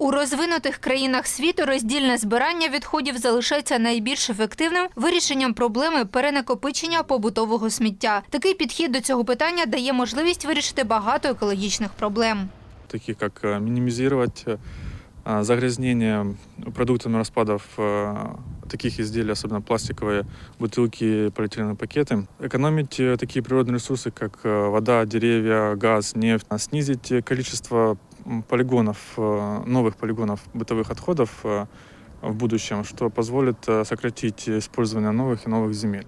розвинутих країнах світу роздільне збирання відходів залишається найбільш ефективним вирішенням проблеми перенакопичення побутового сміття. Такий підхід до цього питання дає можливість вирішити багато екологічних проблем. такие как э, минимизировать э, а, загрязнение продуктами распадов э, таких изделий, особенно пластиковые бутылки, полиэтиленовые пакеты. Экономить э, такие природные ресурсы, как э, вода, деревья, газ, нефть. А Снизить э, количество м, полигонов, э, новых полигонов бытовых отходов э, в будущем, что позволит э, сократить использование новых и новых земель.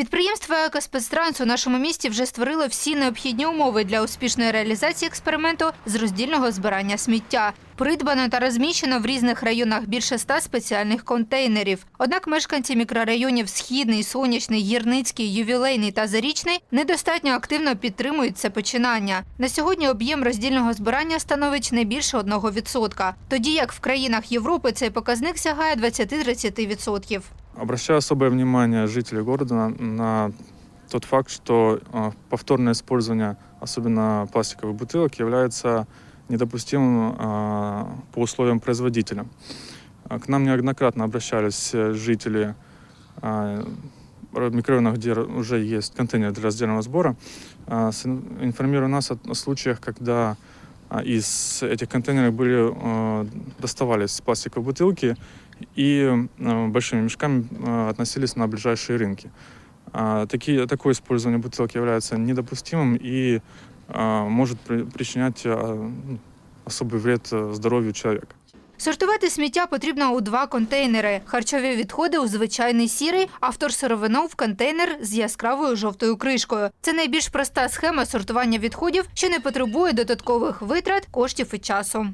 Підприємство «Екоспецтранс» у нашому місті вже створило всі необхідні умови для успішної реалізації експерименту з роздільного збирання сміття. Придбано та розміщено в різних районах більше ста спеціальних контейнерів. Однак мешканці мікрорайонів Східний, Сонячний, Гірницький, Ювілейний та Зарічний недостатньо активно підтримують це починання. На сьогодні об'єм роздільного збирання становить не більше 1%, тоді як в країнах Європи цей показник сягає 20-30%. Обращаю особое внимание жителей города на, на тот факт, что э, повторное использование, особенно пластиковых бутылок, является недопустимым э, по условиям производителя. А К нам неоднократно обращались э, жители э, микрорайонов, где уже есть контейнер для раздельного сбора, э, с- информируя нас о, о случаях, когда а, из этих контейнеров были, э, доставались пластиковые бутылки и э, большими мешками э, относились на ближайшие рынки. А, Такие, такое использование бутылок является недопустимым и а, может при- причинять а, ну, особый вред э, здоровью человека. Сортувати сміття потрібно у два контейнери: харчові відходи у звичайний сірий, автор сировину в контейнер з яскравою жовтою кришкою. Це найбільш проста схема сортування відходів, що не потребує додаткових витрат, коштів і часу.